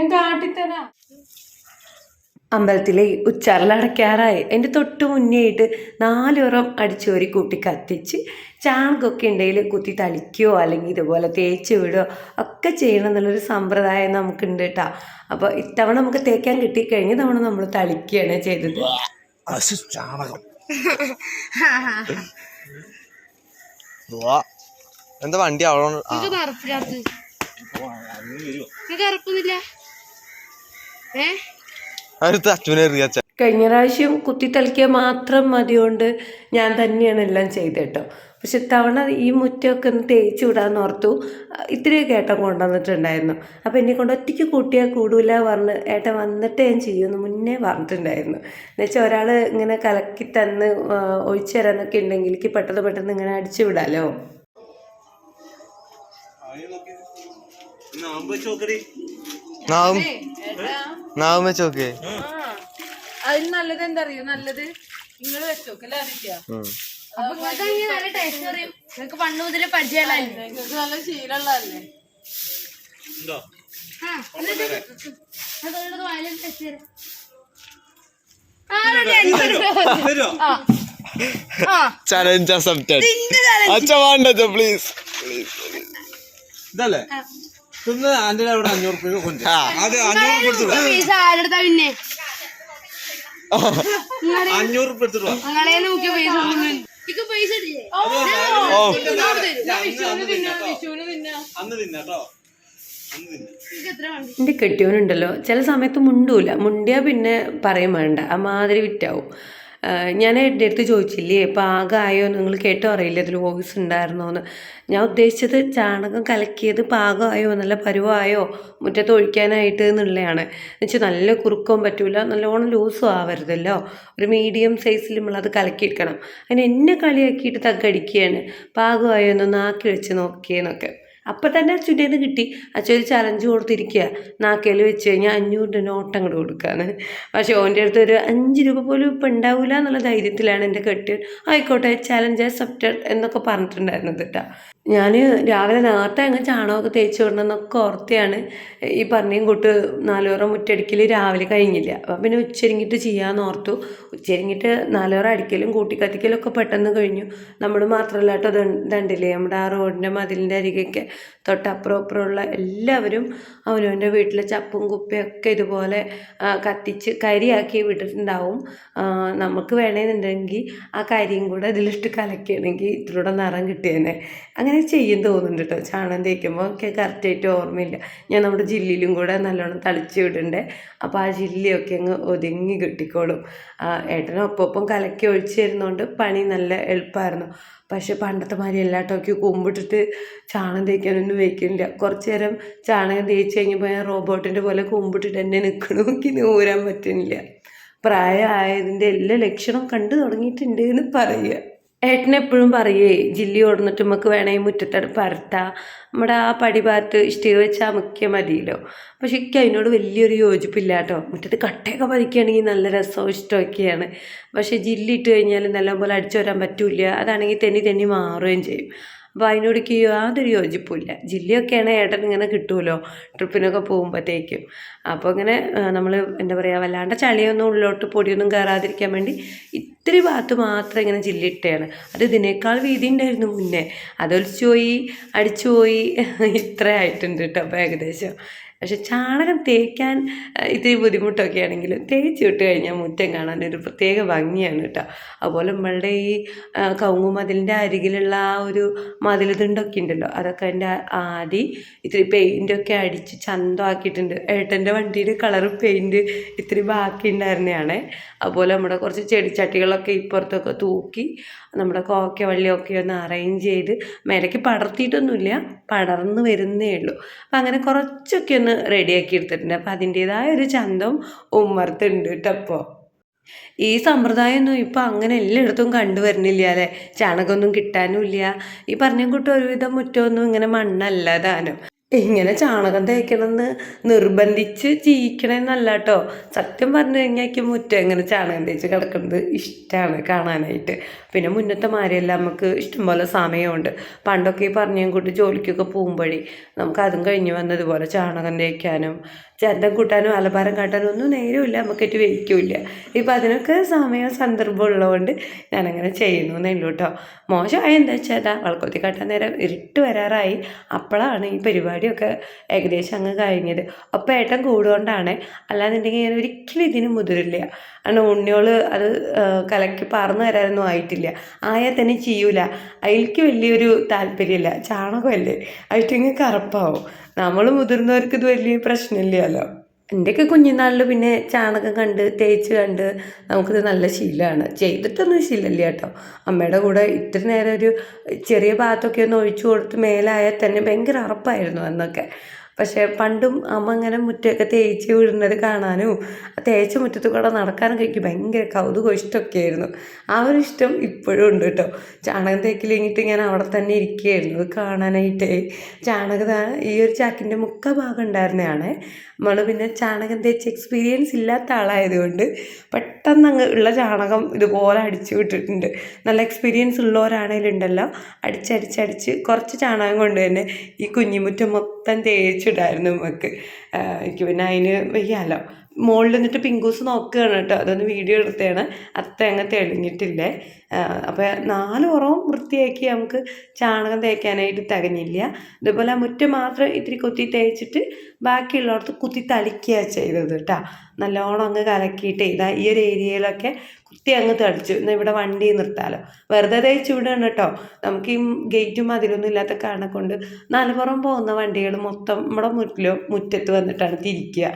ഞാൻ കാട്ടിത്തരാം. അമ്പലത്തിലെ ഉച്ചാറിലടയ്ക്കാറായി എന്റെ തൊട്ട് മുന്നേയിട്ട് നാലുറം അടിച്ചോരി കൂട്ടി കത്തിച്ച് ചാണകമൊക്കെ ഉണ്ടെങ്കിൽ കുത്തി തളിക്കുകയോ അല്ലെങ്കിൽ ഇതുപോലെ തേച്ച് വിടുകയോ ഒക്കെ ചെയ്യണം എന്നുള്ളൊരു സമ്പ്രദായം നമുക്കുണ്ട് കേട്ടോ. അപ്പോൾ ഇത്തവണ നമുക്ക് തേക്കാൻ കിട്ടി. കഴിഞ്ഞ തവണ നമ്മൾ തളിക്കുകയാണ് ചെയ്തത്. എന്താ വണ്ടി അവിടെ ആ, കഴിഞ്ഞ പ്രാവശ്യം കുത്തി തളിക്കുക മാത്രം മതിയോണ്ട് ഞാൻ തന്നെയാണ് എല്ലാം ചെയ്തിട്ടോ. കേട്ടോ പക്ഷെ തവണ ഈ മുറ്റമൊക്കെ ഒന്ന് തേച്ച് വിടാന്ന് ഓർത്തു. ഇത്രയൊക്കെ ഏട്ടൻ കൊണ്ടുവന്നിട്ടുണ്ടായിരുന്നു. അപ്പോൾ എന്നെ കൊണ്ട് ഒറ്റയ്ക്ക് കൂട്ടിയാൽ കൂടൂല പറഞ്ഞ് ഏട്ടൻ വന്നിട്ട് ഞാൻ ചെയ്യുമെന്ന് മുന്നേ പറഞ്ഞിട്ടുണ്ടായിരുന്നു. എന്നുവെച്ചാൽ ഒരാൾ ഇങ്ങനെ കലക്കി തന്ന് ഒഴിച്ചു തരാനൊക്കെ ഉണ്ടെങ്കിൽ എനിക്ക് പെട്ടെന്ന് പെട്ടെന്ന് ഇങ്ങനെ അടിച്ചു വിടാലോ? നാവും നാവും വെച്ച് നോക്കേ. അതിന് നല്ലത് എന്താ അറിയോ നല്ലത് നിങ്ങൾ ആദിത്യ? അപ്പൊ നിങ്ങൾക്ക് ഇനി നല്ല ടേസ്റ്റ് അറിയും. നിങ്ങൾക്ക് പണ്ട് മുതലേ പരിചയമുള്ളതല്ലേ? നിങ്ങൾക്ക് നല്ല ശീലമുള്ളതല്ലേ? ചലഞ്ച് അക്സെപ്റ്റഡ് അച്ഛ വേണ്ട പ്ലീസ് ഇതല്ലേ? തിന്ന് അന്റെ അവിടെ അഞ്ഞൂറ് രൂപ കൊണ്ട്. അത് അഞ്ഞൂറ് രൂപ എടുത്തു പൈസ ആരെടുത്താ പിന്നെ? അഞ്ഞൂറ് രൂപ എടുത്തിട്ട് നിങ്ങളെ നോക്കിയ പൈസ എനിക്ക് പൈസ ഇടില്ലേ ഓ. തിന്നാ. വിഷുവിന് തിന്നാ. അന്ന് തിന്നട്ടോ അന്ന് തിന്ന എനിക്ക് എത്ര വേണ്ടി എന്റെ കെട്ടിയവനുണ്ടല്ലോ ചില സമയത്ത് മുണ്ടൂല. മുണ്ടിയാൽ പിന്നെ പറയും വേണ്ട. മാതിരി വിറ്റാവും. ഞാൻ എന്റെ അടുത്ത് ചോദിച്ചില്ലേ പാകമായോ നിങ്ങൾ കേട്ടോ അറിയില്ല ഇതിൽ വോയിസ് ഉണ്ടായിരുന്നോ എന്ന് ഞാൻ ഉദ്ദേശിച്ചത് ചാണകം കലക്കിയത് പാകമായോ നല്ല പരുവായോ മുറ്റത്ത് ഒഴിക്കാനായിട്ട് എന്നുള്ളതാണ്. എന്നുവെച്ചാൽ നല്ല കുറുക്കവും പറ്റൂല നല്ലോണം ലൂസും ആവരുതല്ലോ. ഒരു മീഡിയം സൈസിൽ നമ്മൾ നമ്മളത് കലക്കിയെടുക്കണം. അതിന് എന്നെ കളിയാക്കിയിട്ട് തക്കടിക്കുകയാണ് പാകമായോ എന്ന് നാക്കി വെച്ച് നോക്കിയെന്നൊക്കെ അപ്പം തന്നെ അച്ഛന്റെ കിട്ടി. അച്ഛൻ ഒരു ചലഞ്ച് കൊടുത്തിരിക്കുക നാക്കയിൽ വെച്ച് കഴിഞ്ഞാൽ അഞ്ഞൂറ് രൂപ നോട്ട് അങ്ങോട്ട് കൊടുക്കുകയാണ് പക്ഷേ ഓന്റെ അടുത്ത് ഒരു അഞ്ച് രൂപ പോലും ഇപ്പം ഉണ്ടാവില്ല എന്നുള്ള ധൈര്യത്തിലാണ് എന്റെ കെട്ടി ആയിക്കോട്ടെ ചലഞ്ച് അക്സെപ്റ്റഡ് എന്നൊക്കെ പറഞ്ഞിട്ടുണ്ടായിരുന്നത് കേട്ടോ. ഞാൻ രാവിലെ നേരത്തെ അങ്ങ് ചാണകമൊക്കെ തേച്ച് വിടണമെന്നൊക്കെ ഓർത്തെയാണ് ഈ പറഞ്ഞയും കൂട്ട് നാലോറ മുറ്റടിക്കൽ രാവിലെ കഴിഞ്ഞില്ല. അപ്പം പിന്നെ ഉച്ചരിങ്ങിട്ട് ചെയ്യാമെന്ന് ഓർത്തു. ഉച്ചരിങ്ങിട്ട് നാലോറ അടിക്കലും കൂട്ടിക്കത്തിക്കലൊക്കെ പെട്ടെന്ന് കഴിഞ്ഞു. നമ്മൾ മാത്രമല്ല കേട്ടോ ഇത് നമ്മുടെ ആ റോഡിന്റെ മതിലിന്റെ അരികൊക്കെ തൊട്ടപ്പുറം അപ്പുറമുള്ള എല്ലാവരും അവനവന്റെ വീട്ടിലെ ചപ്പും കുപ്പയൊക്കെ ഇതുപോലെ കത്തിച്ച് കരിയാക്കി വിട്ടിട്ടുണ്ടാവും. നമുക്ക് വേണമെന്നുണ്ടെങ്കിൽ ആ കരിയും കൂടെ ഇതിലിട്ട് കലക്കുകയാണെങ്കിൽ ഇത്തിലൂടെ നിറം കിട്ടിയേനെ. അങ്ങനെ ചെയ്യും തോന്നുന്നുണ്ട് കേട്ടോ ചാണകം തേക്കുമ്പോൾ ഒക്കെ കറക്റ്റായിട്ട് ഓർമ്മയില്ല. ഞാൻ നമ്മുടെ ജില്ലിലും കൂടെ നല്ലോണം തളിച്ച് വിടണ്ടേ? അപ്പോൾ ആ ജില്ലയൊക്കെ അങ്ങ് ഒതുങ്ങി കിട്ടിക്കോളും. ആ, ഏട്ടനും ഒപ്പം കലക്കി ഒഴിച്ച് തരുന്നതുകൊണ്ട് പണി നല്ല എളുപ്പമായിരുന്നു പക്ഷേ പണ്ടത്തെ മാതിരി എല്ലാ കുമ്പിട്ടിട്ട് ചാണകം തേക്കാനൊന്നും വയ്ക്കുന്നില്ല കുറച്ച് നേരം ചാണകം തേച്ച് കഴിഞ്ഞപ്പോൾ ഞാൻ റോബോട്ടിന്റെ പോലെ കുമ്പിട്ടിട്ട് എന്നെ നിൽക്കണു എനിക്ക് നൂരാൻ പറ്റുന്നില്ല. പ്രായമായതിന്റെ എല്ലാ ലക്ഷണവും കണ്ടു തുടങ്ങിയിട്ടുണ്ട് എന്ന് പറയുക. ഏട്ടൻ എപ്പോഴും പറയേ ജില്ലി ഓടുന്നിട്ട് നമുക്ക് വേണമെങ്കിൽ മുറ്റത്തട പരത്താം. നമ്മുടെ ആ പടിഭാഗത്ത് ഇഷ്ടിക വെച്ചാൽ മുഖ്യ മതിയല്ലോ. പക്ഷെ എനിക്ക് അതിനോട് വലിയൊരു യോജിപ്പില്ല കേട്ടോ മുറ്റത്ത് കട്ടയൊക്കെ പതിക്കുകയാണെങ്കിൽ നല്ല രസവും ഇഷ്ടമൊക്കെയാണ് പക്ഷേ ജില്ലി ഇട്ട് കഴിഞ്ഞാൽ നല്ലപോലെ അടിച്ചു വരാൻ പറ്റില്ല. അതാണെങ്കിൽ തെന്നി തെന്നി മാറുകയും ചെയ്യും. അപ്പോൾ അതിനോട് എനിക്ക് യാതൊരു യോജിപ്പുമില്ല. ജില്ലയൊക്കെയാണ് ഏട്ടൻ ഇങ്ങനെ കിട്ടുമല്ലോ ട്രിപ്പിനൊക്കെ പോകുമ്പോഴത്തേക്കും അപ്പോൾ ഇങ്ങനെ നമ്മൾ എന്താ പറയുക വല്ലാണ്ട് ചളിയൊന്നും ഉള്ളിലോട്ട് പൊടിയൊന്നും കയറാതിരിക്കാൻ വേണ്ടി ഇത്തിരി ഭാഗത്ത് മാത്രം ഇങ്ങനെ ജില്ല ഇട്ടയാണ് അത് ഇതിനേക്കാൾ വീതി ഉണ്ടായിരുന്നു മുന്നേ. അതൊലിച്ചു പോയി അടിച്ചു പോയി ഇത്ര ആയിട്ടുണ്ട് കേട്ടോ അപ്പോൾ ഏകദേശം. പക്ഷെ ചാണകം തേക്കാൻ ഇത്തിരി ബുദ്ധിമുട്ടൊക്കെ ആണെങ്കിലും തേച്ച് വിട്ട് കഴിഞ്ഞാൽ മുറ്റം കാണാൻ ഒരു പ്രത്യേക ഭംഗിയാണ് കേട്ടോ. അതുപോലെ നമ്മളുടെ ഈ കൗങ്ങുമതിലിന്റെ അരികിലുള്ള ആ ഒരു മതിലുതുണ്ടൊക്കെ ഉണ്ടല്ലോ അതൊക്കെ അതിന്റെ ആദി ഇത്തിരി പെയിന്റൊക്കെ അടിച്ച് ചന്തമാക്കിയിട്ടുണ്ട്. ഏട്ടന്റെ വണ്ടിയുടെ കളർ പെയിന്റ് ഇത്തിരി ബാക്കി ഉണ്ടായിരുന്നതാണ് അതുപോലെ നമ്മുടെ കുറച്ച് ചെടിച്ചട്ടികളൊക്കെ ഇപ്പുറത്തൊക്കെ തൂക്കി നമ്മുടെ കോക്ക വള്ളിയൊക്കെ ഒന്ന് അറേഞ്ച് ചെയ്ത് മേലേക്ക് പടർത്തിയിട്ടൊന്നുമില്ല പടർന്ന് വരുന്നേ ഉള്ളൂ. അപ്പം അങ്ങനെ കുറച്ചൊക്കെ ഒന്ന് റെഡിയാക്കി എടുത്തിട്ടുണ്ട്. അപ്പം അതിന്റേതായ ഒരു ചന്തം ഉമ്മർത്തുണ്ട് കേട്ടോ അപ്പോൾ ഈ സമ്പ്രദായമൊന്നും ഇപ്പം അങ്ങനെ എല്ലായിടത്തും കണ്ടുവരുന്നില്ല അല്ലേ? ചാണകമൊന്നും കിട്ടാനും ഇല്ല ഈ പറഞ്ഞ കൂട്ടം ഒരുവിധം മുറ്റമൊന്നും ഇങ്ങനെ മണ്ണല്ല താനും ഇങ്ങനെ ചാണകം തേക്കണമെന്ന് നിർബന്ധിച്ച് ജീവിക്കണമെന്നല്ല കേട്ടോ സത്യം പറഞ്ഞു കഴിഞ്ഞാൽ എനിക്ക് മുറ്റം ഇങ്ങനെ ചാണകം തേച്ച് കിടക്കുന്നത് ഇഷ്ടമാണ് കാണാനായിട്ട്. പിന്നെ മുന്നത്തെ മാരെയെല്ലാം നമുക്ക് ഇഷ്ടംപോലെ സമയമുണ്ട്. പണ്ടൊക്കെ ഈ പറഞ്ഞ കൂട്ടി ജോലിക്കൊക്കെ പോകുമ്പോഴേ നമുക്ക് അതും കഴിഞ്ഞ് വന്നതുപോലെ ചാണകം തേക്കാനും ചന്തം കൂട്ടാനും അലഭാരം കാട്ടാനും ഒന്നും നേരമില്ല നമുക്കേറ്റ് വയ്ക്കില്ല ഇപ്പം അതിനൊക്കെ സമയം സന്ദർഭം ഉള്ളതുകൊണ്ട് ഞാനങ്ങനെ ചെയ്യുന്നു എന്നേ ഉള്ളൂ കേട്ടോ മോശമായ എന്താ വെച്ചാൽ അതാ വളക്കൊത്തി കാട്ടാൻ നേരം ഇരുട്ട് വരാറായി. അപ്പോഴാണ് ഈ പരിപാടിയൊക്കെ ഏകദേശം അങ്ങ് കഴിഞ്ഞത്. അപ്പോൾ ഏട്ടൻ കൂടുകൊണ്ടാണ്. അല്ലാന്നുണ്ടെങ്കിൽ ഞാൻ ഒരിക്കലും ഇതിന് മുതിരില്ല. കാരണം ഉണ്ണിയോൾ അത് കലക്കി പറന്നു തരാനൊന്നും ആയിട്ടില്ല. ആയാൽ തന്നെ ചെയ്യൂല. അതിലേക്ക് വലിയൊരു താല്പര്യമില്ല. ചാണകമല്ലേ? ആയിട്ടിങ്ങനെ കറുപ്പാവും. നമ്മൾ മുതിർന്നവർക്ക് ഇത് വലിയ പ്രശ്നമില്ലല്ലോ. എന്റെയൊക്കെ കുഞ്ഞുനാളിൽ പിന്നെ ചാണകം കണ്ട് തേച്ച് കണ്ട് നമുക്കിത് നല്ല ശീലമാണ്. ചെയ്തിട്ടൊന്നും ശീലമില്ല കേട്ടോ. അമ്മയുടെ കൂടെ ഇത്ര നേരം ഒരു ചെറിയ ഭാഗത്തൊക്കെ ഒന്ന് ഒഴിച്ചു കൊടുത്ത് മേലായാൽ തന്നെ ഭയങ്കര അറപ്പായിരുന്നു അന്നൊക്കെ. പക്ഷേ പണ്ടും അമ്മ ഇങ്ങനെ മുറ്റമൊക്കെ തേച്ച് വിടുന്നത് കാണാനും ആ തേച്ച മുറ്റത്ത് കൂടെ നടക്കാനൊക്കെ എനിക്ക് ഭയങ്കര കൗതുകം ഇഷ്ടമൊക്കെ ആയിരുന്നു. ആ ഒരു ഇഷ്ടം ഇപ്പോഴും ഉണ്ട് കേട്ടോ. ചാണകം തേക്കിലെങ്ങിട്ട് ഞാൻ അവിടെ തന്നെ ഇരിക്കുകയായിരുന്നു. അത് കാണാനായിട്ട്. ചാണകം ഈ ഒരു ചാക്കിന്റെ മുക്ക ഭാഗം ഉണ്ടായിരുന്നതാണ്. നമ്മൾ പിന്നെ ചാണകം തേച്ച് എക്സ്പീരിയൻസ് ഇല്ലാത്ത ആളായതുകൊണ്ട് പെട്ടെന്ന് അങ്ങ് ഉള്ള ചാണകം ഇതുപോലെ അടിച്ചു വിട്ടിട്ടുണ്ട്. നല്ല എക്സ്പീരിയൻസ് ഉള്ളവരാണേലുണ്ടല്ലോ. അടിച്ചടിച്ചടിച്ച് കുറച്ച് ചാണകം കൊണ്ട് തന്നെ ഈ കുഞ്ഞിമുറ്റം മൊത്തം തേച്ചിടായിരുന്നു നമുക്ക് എനിക്ക് പിന്നെ അതിന് വയ്യാലോ. മുകളിൽ നിന്നിട്ട് പിങ്കൂസ് നോക്കുകയാണ് കേട്ടോ. അതൊന്ന് വീഡിയോ എടുത്തതാണ്. അത്ര അങ്ങ് തെളിഞ്ഞിട്ടില്ലേ? അപ്പോൾ നാല് പുറവും വൃത്തിയാക്കി നമുക്ക് ചാണകം തേക്കാനായിട്ട് തികഞ്ഞില്ല. ഇതുപോലെ മുറ്റം മാത്രം ഇത്തിരി കുത്തി തേച്ചിട്ട് ബാക്കിയുള്ളടത്ത് കുത്തി തളിക്കുക ചെയ്തത് കേട്ടോ. നല്ലോണം അങ്ങ് കലക്കിയിട്ട് ഇതാ ഈ ഒരു ഏരിയയിലൊക്കെ കുത്തി അങ്ങ് തളിച്ചു. എന്നാൽ ഇവിടെ വണ്ടി നിർത്താലോ. വെറുതെ തേച്ച് വിടുകയാണ് കേട്ടോ. നമുക്ക് ഈ ഗേറ്റും അതിലൊന്നും ഇല്ലാത്ത കാരണം കൊണ്ട് നാലുപുറം പോകുന്ന വണ്ടികൾ മൊത്തം നമ്മുടെ മുറ്റിലോ മുറ്റത്ത് വന്നിട്ടാണ് തിരിക്കുക.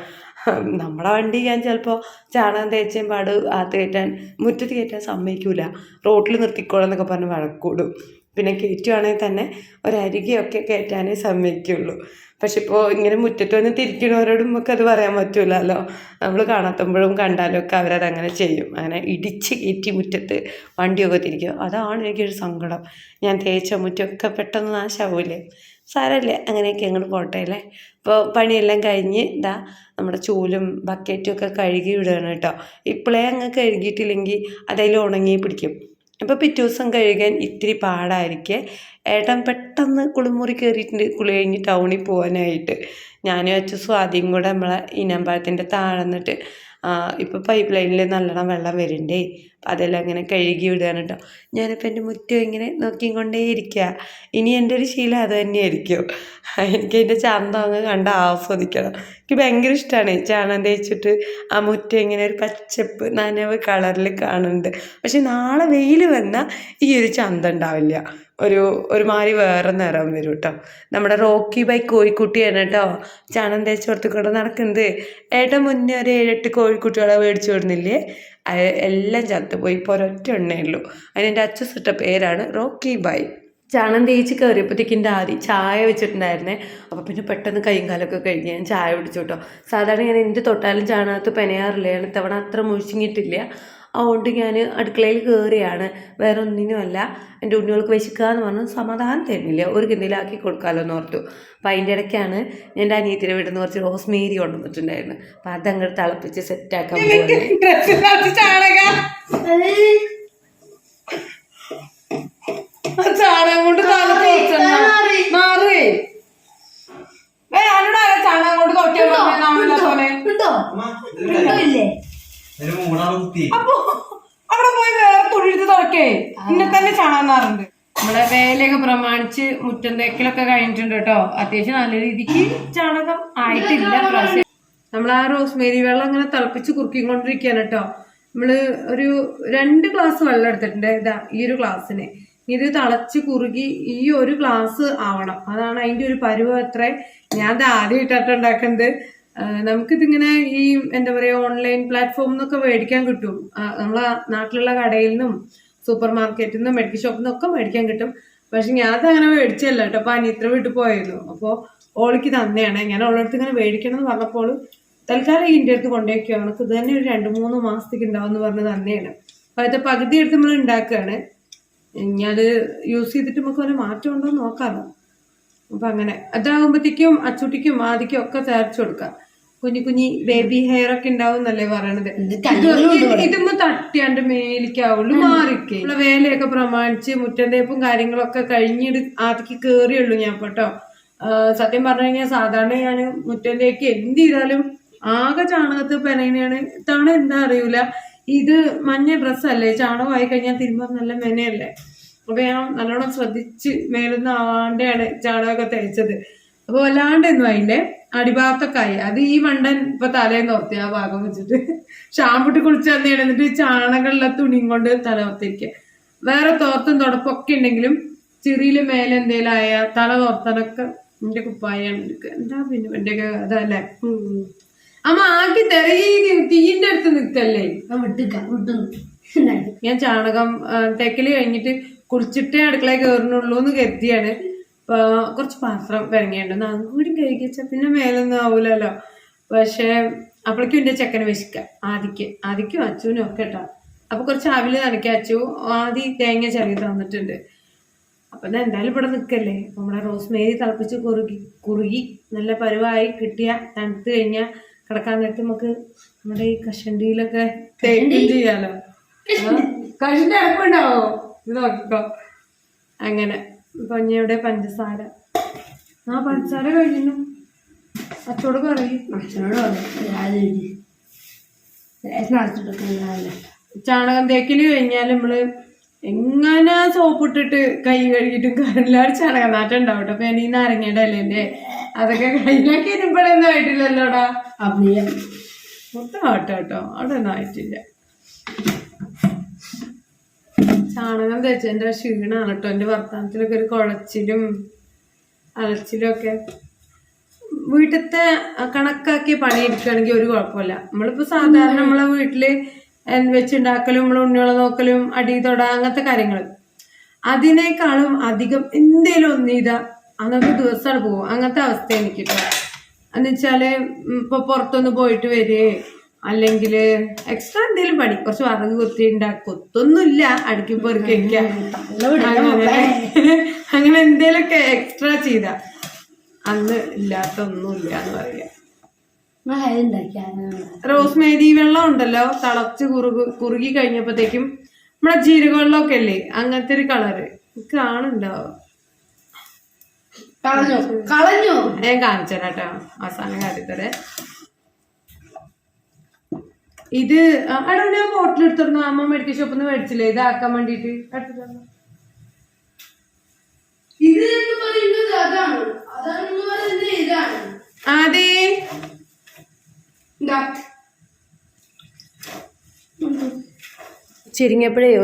നമ്മുടെ വണ്ടി ഞാൻ ചിലപ്പോൾ ചാണകം തേച്ചേം പാട് അകത്ത് കയറ്റാൻ മുറ്റത്ത് കയറ്റാൻ സമ്മതിക്കൂല. റോട്ടിൽ നിർത്തിക്കോളാം എന്നൊക്കെ പറഞ്ഞ് വഴക്കൂടും. പിന്നെ കയറ്റുവാണെങ്കിൽ തന്നെ ഒരരികെയൊക്കെ കയറ്റാനേ സമ്മതിക്കുള്ളൂ. പക്ഷെ ഇപ്പോൾ ഇങ്ങനെ മുറ്റത്ത് വന്ന് തിരിക്കണവരോടും നമുക്ക് അത് പറയാൻ പറ്റൂലല്ലോ. നമ്മൾ കാണാത്തുമ്പോഴും കണ്ടാലും ഒക്കെ അവരത് അങ്ങനെ ചെയ്യും. അങ്ങനെ ഇടിച്ച് കയറ്റി മുറ്റത്ത് വണ്ടിയൊക്കെ തിരിക്കും അതാണ് എനിക്കൊരു സങ്കടം. ഞാൻ തേച്ച മുറ്റമൊക്കെ പെട്ടെന്ന് നാശാവൂലേ സാരമില്ല. അങ്ങനെയൊക്കെ അങ്ങോട്ട് പോട്ടെ അല്ലേ? ഇപ്പോൾ പണിയെല്ലാം കഴിഞ്ഞ് ഇതാ നമ്മുടെ ചൂലും ബക്കറ്റും ഒക്കെ കഴുകി വിടുകയാണ് കേട്ടോ. ഇപ്പോഴേ അങ്ങ് കഴുകിയിട്ടില്ലെങ്കിൽ അതിൽ ഉണങ്ങി പിടിക്കും. അപ്പോൾ പിറ്റേ ദിവസം കഴുകാൻ ഇത്തിരി പാടായിരിക്കേ. ഏട്ടൻ പെട്ടെന്ന് കുളിമുറി കയറിയിട്ടുണ്ട് കുളി കഴിഞ്ഞ് ടൗണിൽ പോകാനായിട്ട്. ഞാനും അച്ഛൻ സ്വാതിയും കൂടെ നമ്മളെ ഈനാമ്പഴത്തിന്റെ താഴെ നിന്നിട്ട് ഇപ്പോൾ പൈപ്പ് ലൈനിൽ നല്ലോണം വെള്ളം വരുന്നുണ്ടേ അതെല്ലാം ഇങ്ങനെ കഴുകി വിടുകയാണ് കേട്ടോ ഞാനിപ്പോൾ എന്റെ മുറ്റം ഇങ്ങനെ നോക്കിക്കൊണ്ടേ ഇരിക്കുക ഇനി എന്റെ ഒരു ശീലം അത് തന്നെയായിരിക്കും. എനിക്ക് അതിന്റെ ചന്തം അങ്ങ് കണ്ട് ആസ്വദിക്കണം. എനിക്ക് ഭയങ്കര ഇഷ്ടമാണ് ചാണകം തേച്ചിട്ട് ആ മുറ്റം ഇങ്ങനെ ഒരു പച്ചപ്പ് നനവ് കളറിൽ കാണുന്നുണ്ട്. പക്ഷെ നാളെ വെയിൽ വന്നാൽ ഈ ഒരു ചന്തം ഉണ്ടാവില്ല. ഒരു ഒരുമാതിരി വേറെ നിറം വരും കേട്ടോ. നമ്മുടെ റോക്കി ബൈ കോഴിക്കുട്ടിയാണ് കേട്ടോ. ചാണം തേച്ച് പുറത്തു കൂടെ നടക്കുന്നത്. ഏട്ടൻ മുന്നേ ഒരു ഏഴെട്ട് കോഴിക്കുട്ടികളെ മേടിച്ചു കൊടുന്നില്ലേ അയ- എല്ലാം ചത്തുപോയി ഇപ്പോൾ ഒരൊറ്റ എണ്ണേ ഉള്ളൂ. അതിന് എന്റെ അച്ഛസിട്ട പേരാണ് റോക്കി ബായ് ചാണം തേച്ച് കയറിയപ്പോഴത്തേക്കും എന്റെ ആദ്യം ചായ വെച്ചിട്ടുണ്ടായിരുന്നേ. അപ്പോൾ പിന്നെ പെട്ടെന്ന് കൈയും കാലൊക്കെ കഴിഞ്ഞ് ഞാൻ ചായ പിടിച്ചു കേട്ടോ. സാധാരണ ഞാൻ എന്ത് തൊട്ടാലും ചാണകത്ത് പെനയാറില്ല? ഇത്തവണ അത്ര മുഴിച്ചിങ്ങിട്ടില്ല. അതുകൊണ്ട് ഞാൻ അടുക്കളയിൽ കയറിയാണ് വേറെ ഒന്നിനുമല്ല. എന്റെ ഉണ്ണികൾക്ക് വിശക്കാന്ന് പറഞ്ഞ് സമാധാനം തരുന്നില്ല. ഒരു കിണ്ടിലാക്കി കൊടുക്കാമല്ലോ എന്ന് ഓർത്തു. അപ്പം അതിന്റെ ഇടയ്ക്കാണ് ഞാൻ എന്റെ അനിയത്തിന്റെ വീട്ടിൽ നിന്ന് കുറച്ച് റോസ്മേരി കൊണ്ടുവന്നിട്ടുണ്ടായിരുന്നു. അപ്പം അതങ്ങോട്ട് തിളപ്പിച്ച് സെറ്റാക്കാൻ പോകുന്നത് ചാണകം. കൊണ്ട് ആരാ ചാണകം കൊണ്ട്? നാളെ പോലെ. അപ്പൊ അവിടെ പോയി വേറെ തൊഴിലെടുത്ത് തുടക്കേ ഇന്നെ തന്നെ ചാണാറുണ്ട് നമ്മളെ വേലയൊക്കെ പ്രമാണിച്ച് മുറ്റം തേക്കലൊക്കെ കഴിഞ്ഞിട്ടുണ്ട് കേട്ടോ. അത്യാവശ്യം നല്ല രീതിക്ക് ചാണകം ആയിട്ടില്ല. പ്രാവശ്യം നമ്മൾ ആ റോസ്മേരി വെള്ളം ഇങ്ങനെ തിളപ്പിച്ച് കുറുക്കിക്കൊണ്ടിരിക്കുകയാണ് കേട്ടോ. നമ്മൾ ഒരു രണ്ട് ഗ്ലാസ് വെള്ളം എടുത്തിട്ടുണ്ട്. ഇതാ ഈ ഒരു ഗ്ലാസ്സിന്. ഇത് തിളച്ച് കുറുകി ഈ ഒരു ഗ്ലാസ് ആവണം. അതാണ് അതിന്റെ ഒരു പരുവം അത്ര. ഞാൻ ഇത് ഇട്ടിട്ടുണ്ടാക്കുന്നത് ഉണ്ടാക്കുന്നത്. ആഹ് നമുക്കിതിങ്ങനെ ഈ എന്താ പറയാ ഓൺലൈൻ പ്ലാറ്റ്ഫോം എന്നൊക്കെ മേടിക്കാൻ കിട്ടും. നമ്മളെ നാട്ടിലുള്ള കടയിൽ നിന്നും സൂപ്പർ മാർക്കറ്റിൽ നിന്നും മെഡിക്കൽ ഷോപ്പിൽ നിന്നൊക്കെ മേടിക്കാൻ കിട്ടും. പക്ഷെ ഞാൻ അത് അങ്ങനെ മേടിച്ചല്ല കേട്ടോ. അപ്പൊ അനിയത്ര വീട്ടിൽ പോയിരുന്നു അപ്പോൾ ഓളിക്ക് തന്നെയാണ്. ഞാൻ ഓളടുത്ത് ഇങ്ങനെ മേടിക്കണം എന്ന് പറഞ്ഞപ്പോൾ തൽക്കാലം ഇതിന്റെ അടുത്ത് കൊണ്ടുപോയിക്കോ. നമുക്ക് ഇത് തന്നെ ഒരു രണ്ട് മൂന്ന് മാസത്തേക്ക് ഉണ്ടാവും എന്ന് പറഞ്ഞ് തന്നെയാണ്. അപ്പൊ അതിന്റെ പകുതി എടുത്ത് നമ്മൾ ഉണ്ടാക്കുകയാണ്. ഇനി യൂസ് ചെയ്തിട്ട് നമുക്ക് വല്ല മാറ്റം ഉണ്ടോ നോക്കാമല്ലോ. അപ്പൊ അങ്ങനെ. അതാകുമ്പോഴത്തേക്കും അച്ചുട്ടിക്കും ആദിക്കും ഒക്കെ തയ്ച്ചു കൊടുക്കാം. കുഞ്ഞു കുഞ്ഞി ബേബി ഹെയർ ഒക്കെ ഉണ്ടാവും എന്നല്ലേ പറയണത് ഇതുമ്പോ തട്ടിയാണ്ട് മേലിക്കാവുള്ളൂ മാറിക്കേ. ഉള്ള വേലയൊക്കെ പ്രമാണിച്ച് മുറ്റം തേപ്പും കാര്യങ്ങളൊക്കെ കഴിഞ്ഞിട്ട് ആദിക്ക് കേറിയുള്ളൂ ഞാൻ കേട്ടോ. സത്യം പറഞ്ഞു കഴിഞ്ഞാൽ സാധാരണ ഞാൻ മുറ്റന്തേക്ക് എന്ത് ചെയ്താലും ആകെ ചാണകത്ത് പെനയാണ് ഇത്തവണ എന്താ അറിയൂല. ഇത് മഞ്ഞ ഡ്രസ്സല്ലേ ചാണകമായി കഴിഞ്ഞാൽ തിരുമ്പാൻ നല്ല മെനയല്ലേ. അപ്പൊ ഞാൻ നല്ലോണം ശ്രദ്ധിച്ച് മേലുന്ന ആവാണ്ടാണ് ചാണകമൊക്കെ തേച്ചത്. അപ്പൊ വല്ലാണ്ടൊന്നും ആയില്ലേ? അടിഭാഗത്തൊക്കെ ആയി. അത് ഈ വണ്ടൻ ഇപ്പൊ തലേന്ന് ഓർത്തി ആ ഭാഗം വെച്ചിട്ട്. ഷാമ്പുട്ടി കുളിച്ച് തന്നെയാണ് എന്നിട്ട് ചാണകമുള്ള തുണിയും കൊണ്ട് തല ഓർത്തിരിക്കുക വേറെ തോർത്തും തുടപ്പൊക്കെ ഉണ്ടെങ്കിലും ചെറിയിൽ മേലെ എന്തേലും ആയ തല തോർത്താനൊക്കെ എന്റെ കുപ്പായാണ് എടുക്കുക എന്താ പിന്നെ എന്റെ അതല്ലേ അമ്മ ആക്കി തര തീന്റെ അടുത്ത് നിൽക്കല്ലേ? ഞാൻ ചാണകം തേക്കൽ കഴിഞ്ഞിട്ട് കുളിച്ചിട്ടേ അടുക്കളയിൽ കയറുന്നുള്ളൂ എന്ന് കരുതിയാണ്. കുറച്ച് പാത്രം പിറങ്ങിയുണ്ട് അതും കൂടി കഴിക്കിച്ച പിന്നെ മേലൊന്നും ആവൂലല്ലോ. പക്ഷെ അപ്പോഴേക്കും എന്റെ ചെക്കന് വിശക്ക. ആദിക്ക് ആദിക്കും അച്ചുവിനും ഒക്കെ കേട്ടോ അപ്പൊ കുറച്ച് ആവിൽ നടക്കുക അച്ചു ആദി തേങ്ങ ചെറിയ തന്നിട്ടുണ്ട്. അപ്പൊ ഞാൻ എന്തായാലും ഇവിടെ നിൽക്കല്ലേ നമ്മളെ റോസ്മേരി തിളപ്പിച്ച് കുറുകി കുറുകി നല്ല പരുവായി കിട്ടിയ തണുത്ത് കഴിഞ്ഞാൽ കിടക്കാൻ നേരത്ത് നമുക്ക് നമ്മുടെ ഈ കഷണ്ടിയിലൊക്കെ തേക്കും ചെയ്യാലോ? കഷണ്ടി അടപ്പുണ്ടാവോ ഇത് നോക്കിക്കോ. അങ്ങനെ. ഇവിടെ പഞ്ചസാര. ആ പഞ്ചസാര കഴിഞ്ഞു അച്ചോട് പറയും. അച്ഛനോട് ചാണകം തേക്കൽ കഴിഞ്ഞാൽ നമ്മൾ എങ്ങനെ സോപ്പിട്ടിട്ട് കൈ കഴുകിയിട്ടും കരലാട് ചാണകം നാറ്റം ഉണ്ടാവട്ടെ അപ്പൊ ഞാൻ ഈ നാരങ്ങയുടെ അല്ലേ അതൊക്കെ കയ്യിലാക്കി ഇരുമ്പോഴൊന്നും ആയിട്ടില്ലല്ലോടാ അഭിയ മൊത്തം ആട്ടോ കേട്ടോ അവിടെ ഒന്നും ആയിട്ടില്ല. ചാണകം തേച്ചതിന്റെ ക്ഷീണമാണ് കേട്ടോ. എന്റെ വർത്തമാനത്തിലൊക്കെ ഒരു കുഴച്ചിലും അലച്ചിലും ഒക്കെ വീട്ടിലത്തെ കണക്കാക്കി പണിയെടുക്കുകയാണെങ്കിൽ ഒരു കുഴപ്പമില്ല. നമ്മളിപ്പോ സാധാരണ നമ്മളെ വീട്ടിൽ വെച്ചുണ്ടാക്കലും നമ്മൾ ഉണ്ണികളെ നോക്കലും അടി തൊട അങ്ങനത്തെ കാര്യങ്ങൾ അതിനേക്കാളും അധികം എന്തേലും ഒന്ന് ചെയ്താ അന്നത്തെ ദിവസമാണ് പോകും അങ്ങനത്തെ അവസ്ഥ എനിക്ക് എന്നുവെച്ചാൽ എന്ന് ഇപ്പൊ പുറത്തൊന്ന് പോയിട്ട് വരികയെ അല്ലെങ്കിൽ എക്സ്ട്രാ എന്തെങ്കിലും പണി. കുറച്ച് വറക് കൊത്തി ഉണ്ടാക്കി കൊത്തൊന്നുമില്ല അടുക്കി പെറുക്കി അങ്ങനെ അങ്ങനെ എന്തേലൊക്കെ എക്സ്ട്രാ ചെയ്ത. അന്ന് ഇല്ലാത്ത ഒന്നുമില്ല എന്ന് പറയാം റോസ്മേരി വെള്ളം ഉണ്ടല്ലോ. തിളച്ച് കുറുകു കുറുകി കഴിഞ്ഞപ്പോഴത്തേക്കും നമ്മളെ ജീരക വെള്ളമൊക്കെ അല്ലേ അങ്ങനത്തെ ഒരു കളറ് കാണുണ്ടോ കളഞ്ഞു? കളഞ്ഞു? ഞാൻ കാണിച്ചു തരാട്ടോ അവസാനം കാട്ടിത്തരേ. ഇത് എടാ ഞാൻ ബോട്ടിൽ എടുത്തിരുന്നു അമ്മ മെഡിക്കൽ ഷോപ്പിൽ നിന്ന് മേടിച്ചില്ലേ? ഇതാക്കാൻ വേണ്ടിട്ട്. അതെ. ഇതാ.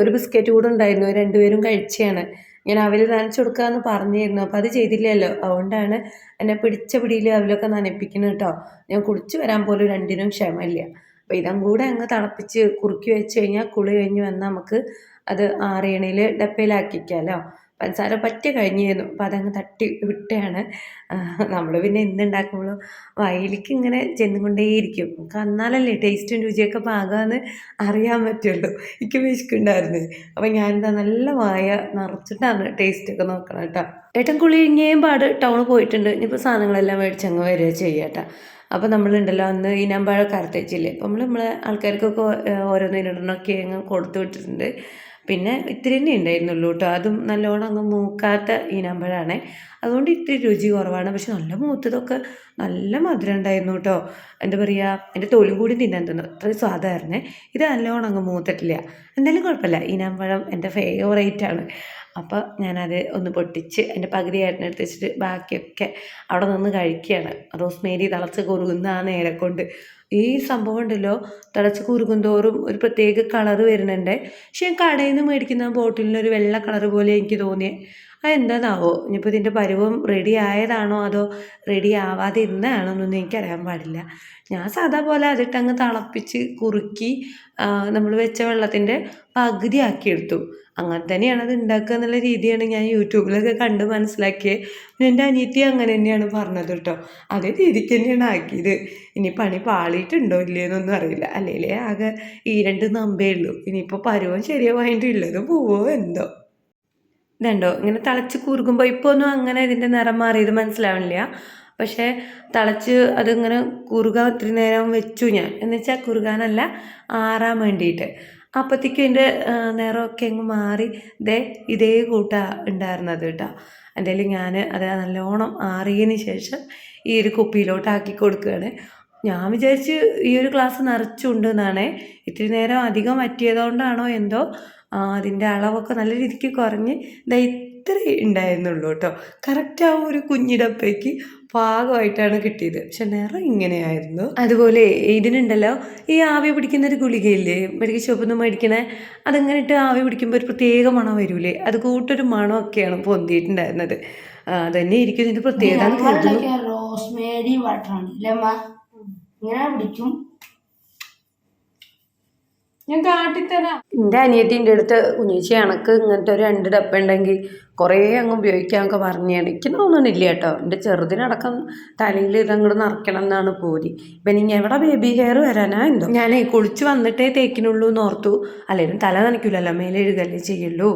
ഒരു ബിസ്ക്കറ്റ് കൂടെ ഉണ്ടായിരുന്നു. രണ്ടുപേരും കഴിച്ചാണ് ഞാൻ അവൽ നനച്ചു കൊടുക്കാമെന്ന് പറഞ്ഞിരുന്നു. അപ്പോൾ അത് ചെയ്തില്ലല്ലോ. അതുകൊണ്ടാണ് എന്നെ പിടിച്ച പിടിയിൽ അവലൊക്കെ നനപ്പിക്കുന്നത് കേട്ടോ. ഞാൻ കുടിച്ചു വരാൻ പോലും രണ്ടിനും ക്ഷമയില്ല. അപ്പോൾ ഇതും കൂടെ അങ്ങ് തിളപ്പിച്ച് കുറുക്കി വെച്ച് കഴിഞ്ഞാൽ കുളി കഴിഞ്ഞ് വന്നാൽ നമുക്ക് അത് ആറിയണയിൽ ഡപ്പയിലാക്കിക്കാമല്ലോ പഞ്ചസാര പറ്റ കഴിഞ്ഞിരുന്നു. അപ്പോൾ അതങ്ങ് തട്ടി വിട്ടാണ്. നമ്മൾ പിന്നെ എന്തുണ്ടാക്കുമ്പോഴും വയലിക്ക് ഇങ്ങനെ ചെന്നുകൊണ്ടേയിരിക്കും. നമുക്ക് എന്നാലല്ലേ ടേസ്റ്റും രുചിയൊക്കെ പാകാമെന്ന് അറിയാൻ പറ്റുള്ളൂ. എനിക്ക് വിശക്കുണ്ടായിരുന്നു. അപ്പം ഞാനെന്താ നല്ല വായ നിറച്ചിട്ടാണ് ടേസ്റ്റൊക്കെ നോക്കണം കേട്ടോ. ഏട്ടൻ കുളി ഇങ്ങേയും പാട് ടൗണിൽ പോയിട്ടുണ്ട്. ഇനിയിപ്പോൾ സാധനങ്ങളെല്ലാം മേടിച്ചങ്ങ് വരിക ചെയ്യാം ചെയ്യാട്ടോ അപ്പോൾ നമ്മളുണ്ടല്ലോ അന്ന് ഈനാമ്പഴമൊക്കെ കറുത്തേച്ചില്ലേ അപ്പോൾ നമ്മൾ നമ്മളെ ആൾക്കാർക്കൊക്കെ ഓരോന്നിനൊക്കെ കൊടുത്തു വിട്ടിട്ടുണ്ട്. പിന്നെ ഇത്തിരി തന്നെ ഉണ്ടായിരുന്നുള്ളൂ കേട്ടോ. അതും നല്ലോണം അങ്ങ് മൂക്കാത്ത ഈനാമ്പഴമാണേ അതുകൊണ്ട് ഇത്തിരി രുചി കുറവാണ്. പക്ഷെ നല്ല മൂത്തതൊക്കെ നല്ല മധുരം ഉണ്ടായിരുന്നു കേട്ടോ. എന്താ പറയുക എന്റെ തോലും കൂടി തിന്നാൻ തന്നു അത്രയും സ്വാദമായിരുന്നു ഇത് നല്ലോണം അങ്ങ് മൂത്തിട്ടില്ല. എന്തായാലും കുഴപ്പമില്ല. ഈനാമ്പഴം എന്റെ ഫേവറേറ്റ് ആണ്. അപ്പോൾ ഞാനത് ഒന്ന് പൊട്ടിച്ച് എന്റെ പകുതി ഏട്ടനെടുത്ത് വെച്ചിട്ട് ബാക്കിയൊക്കെ അവിടെ നിന്ന് കഴിക്കുകയാണ്. റോസ്മേരി തിളച്ച് കുറുകുന്ന ആ നേരെ കൊണ്ട്. ഈ സംഭവം ഉണ്ടല്ലോ. തിളച്ച് കുറുകും തോറും ഒരു പ്രത്യേക കളറ് വരുന്നുണ്ട്. പക്ഷെ ഞാൻ കടയിൽ നിന്ന് മേടിക്കുന്ന ബോട്ടിലിന് ഒരു വെള്ള കളറ് പോലെ എനിക്ക് തോന്നിയേ. അതെന്താണാവോ ഇനിയിപ്പോൾ ഇതിന്റെ പരുവം റെഡി ആയതാണോ അതോ റെഡി ആവാതെ ഇരുന്നതാണോ എന്നൊന്നും എനിക്കറിയാൻ പാടില്ല. ഞാൻ സാധാ പോലെ അതിട്ടങ്ങ് തിളപ്പിച്ച് കുറുക്കി നമ്മൾ വെച്ച വെള്ളത്തിന്റെ പകുതി ആക്കിയെടുത്തു. അങ്ങനെ തന്നെയാണ് അത് ഉണ്ടാക്കുക എന്നുള്ള രീതിയാണ് ഞാൻ യൂട്യൂബിലൊക്കെ കണ്ട് മനസ്സിലാക്കിയത് പിന്നെ എന്റെ അനിയത്തി അങ്ങനെ തന്നെയാണ് പറഞ്ഞത് കേട്ടോ. അതേ രീതിക്ക് തന്നെയാണ് ആക്കിയത്. ഇനി പണി പാളിയിട്ടുണ്ടോ ഇല്ലയെന്നൊന്നും അറിയില്ല. അല്ലെങ്കിൽ ആകെ ഈ രണ്ട് നമ്പേ ഉള്ളൂ. ഇനിയിപ്പോൾ പരുവം ശരിയാവായിട്ടുള്ളത് പോവോ എന്തോ. ഇതുണ്ടോ? ഇങ്ങനെ തിളച്ച് കുറുകുമ്പോൾ ഇപ്പോൾ ഒന്നും അങ്ങനെ ഇതിന്റെ നിറം മാറിയത് മനസ്സിലാവണില്ല. പക്ഷേ തിളച്ച് അതിങ്ങനെ കുറുകാൻ ഒത്തിരി നേരം വെച്ചു ഞാൻ. എന്നുവെച്ചാൽ കുറുകാനല്ല ആറാൻ വേണ്ടിയിട്ട്. അപ്പോഴത്തേക്കും എന്റെ നിറമൊക്കെ അങ്ങ് മാറി ദേ ഇതേ കൂട്ടാ ഉണ്ടായിരുന്നത് കേട്ടോ. എന്തായാലും ഞാൻ അത് നല്ലോണം ആറിയതിന് ശേഷം ഈ ഒരു കുപ്പിയിലോട്ട് ആക്കി കൊടുക്കുകയാണ്. ഞാൻ വിചാരിച്ച് ഈ ഒരു ക്ലാസ് നിറച്ചുണ്ട് എന്നാണേ. ഇത്തിരി നേരം അധികം വറ്റിയതുകൊണ്ടാണോ എന്തോ. അതിന്റെ അളവൊക്കെ നല്ല രീതിക്ക് കുറഞ്ഞ് ഇതാ ഇത്രേ ഉണ്ടായിരുന്നുള്ളൂ കേട്ടോ. കറക്റ്റ് ആ ഒരു കുഞ്ഞിടപ്പേക്ക് പാകമായിട്ടാണ് കിട്ടിയത്. പക്ഷെ നിറം ഇങ്ങനെയായിരുന്നു. അതുപോലെ ഇതിനുണ്ടല്ലോ ഈ ആവി പിടിക്കുന്ന ഒരു ഗുളികയില്ലേ? മെഡിക്കൽ ഷോപ്പിൽ നിന്ന് മേടിക്കണേ അതങ്ങനെ ഇട്ട് ആവി പിടിക്കുമ്പോൾ ഒരു പ്രത്യേക മണം വരൂലേ? അത് കൂട്ടൊരു മണമൊക്കെയാണ് പൊന്തിയിട്ടുണ്ടായിരുന്നത്. അതന്നെ ഇരിക്കും ഇതിന്റെ പ്രത്യേകത റോസ്മേരി വാട്ടറാണ്. ഇങ്ങനെ പിടിക്കും. ഞാൻ കാട്ടിത്തരാം. എന്റെ അനിയത്തിന്റെ അടുത്ത് കുഞ്ഞേച്ചി എനക്ക് ഇങ്ങനത്തെ ഒരു രണ്ട് ഡപ്പ ഉണ്ടെങ്കിൽ കുറേ അങ്ങ് ഉപയോഗിക്കാമൊക്കെ പറഞ്ഞാണ് എനിക്ക് തോന്നണില്ല കേട്ടോ. എന്റെ ചെറുതിനടക്കം തലയിൽ ഇതങ്ങോട്ട് നിറയ്ക്കണം എന്നാണ് പോരി ഇപ്പം ഇനി എവിടെ ബേബി ഹെയർ വരാനാ എന്തോ? ഞാൻ കുളിച്ച് വന്നിട്ടേ തേക്കിനുള്ളൂ എന്ന് ഓർത്തു. അല്ലെങ്കിലും തല നനയ്ക്കില്ലല്ലോ മേലെഴുകല്ലേ ചെയ്യുള്ളൂ.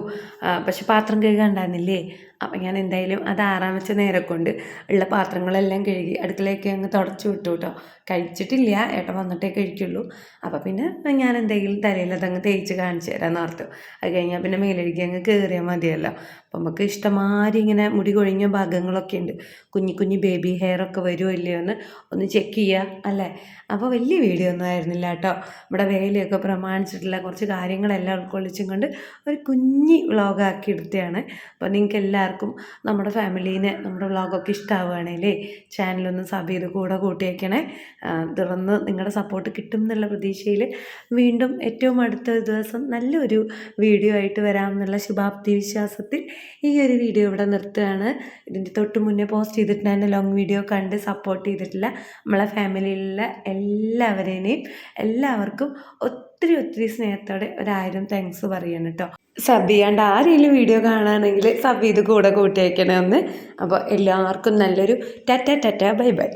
പക്ഷെ പാത്രം കഴുകാണ്ടായിരുന്നില്ലേ അപ്പം ഞാൻ എന്തായാലും അത് ആറാമത്തെ നേരെ കൊണ്ട് ഉള്ള പാത്രങ്ങളെല്ലാം കഴുകി അടുക്കളയൊക്കെ അങ്ങ് തുടച്ചു വിട്ടു കേട്ടോ. കഴിച്ചിട്ടില്ല ഏട്ടൻ വന്നിട്ടേ കഴിക്കുള്ളൂ. അപ്പോൾ പിന്നെ ഞാൻ എന്തെങ്കിലും തലയിൽ അതങ്ങ് തേച്ച് കാണിച്ചു തരാമെന്ന് ഓർത്തു. അത് കഴിഞ്ഞാൽ പിന്നെ മേലഴുകി അങ്ങ് കയറിയാൽ മതിയല്ലോ. അപ്പം നമുക്ക് ഇഷ്ടമാതിരി ഇങ്ങനെ മുടി കൊഴിഞ്ഞ ഭാഗങ്ങളൊക്കെ ഉണ്ട്. കുഞ്ഞു കുഞ്ഞു ബേബി ഹെയർ ഒക്കെ വരുമോ ഇല്ലയോ എന്ന് ഒന്ന് ചെക്ക് ചെയ്യുക അല്ലേ? അപ്പോൾ വലിയ വീഡിയോ ഒന്നും ആയിരുന്നില്ല കേട്ടോ. ഇവിടെ വേലയൊക്കെ പ്രമാണിച്ചിട്ടുള്ള കുറച്ച് കാര്യങ്ങളെല്ലാം ഉൾക്കൊള്ളിച്ചും കൊണ്ട് ഒരു കുഞ്ഞി വ്ളോഗാക്കി എടുത്തതാണ്. അപ്പോൾ നിങ്ങൾക്ക് എല്ലാവർക്കും നമ്മുടെ ഫാമിലീനെ നമ്മുടെ വ്ളോഗൊക്കെ ഇഷ്ടമാവുകയാണേലേ ചാനലൊന്ന് സബ് ചെയ്ത് കൂടെ കൂട്ടിയേക്കണേ. തുറന്ന് നിങ്ങളുടെ സപ്പോർട്ട് കിട്ടും എന്നുള്ള പ്രതീക്ഷയിൽ വീണ്ടും ഏറ്റവും അടുത്ത ദിവസം നല്ലൊരു വീഡിയോ ആയിട്ട് വരാമെന്നുള്ള ശുഭാപ്തി വിശ്വാസത്തിൽ ഈ ഒരു വീഡിയോ ഇവിടെ നിർത്തുകയാണ്. ഇതിന്റെ തൊട്ട് മുന്നേ പോസ്റ്റ് ചെയ്തിട്ടുണ്ടായിരുന്ന ലോങ് വീഡിയോ കണ്ട് സപ്പോർട്ട് ചെയ്തിട്ടില്ല നമ്മളെ ഫാമിലിയിലുള്ള എല്ലാവരെയും എല്ലാവർക്കും ഒത്തിരി ഒത്തിരി സ്നേഹത്തോടെ ഒരായിരം താങ്ക്സ് പറയണം കേട്ടോ സബ് ചെയ്യാണ്ട് ആരെങ്കിലും വീഡിയോ കാണുകയാണെങ്കിൽ സബ് ചെയ്ത് കൂടെ കൂട്ടിയേക്കണമെന്ന് അപ്പോൾ എല്ലാവർക്കും നല്ലൊരു ടാറ്റ ടാറ്റ ബൈ ബൈ.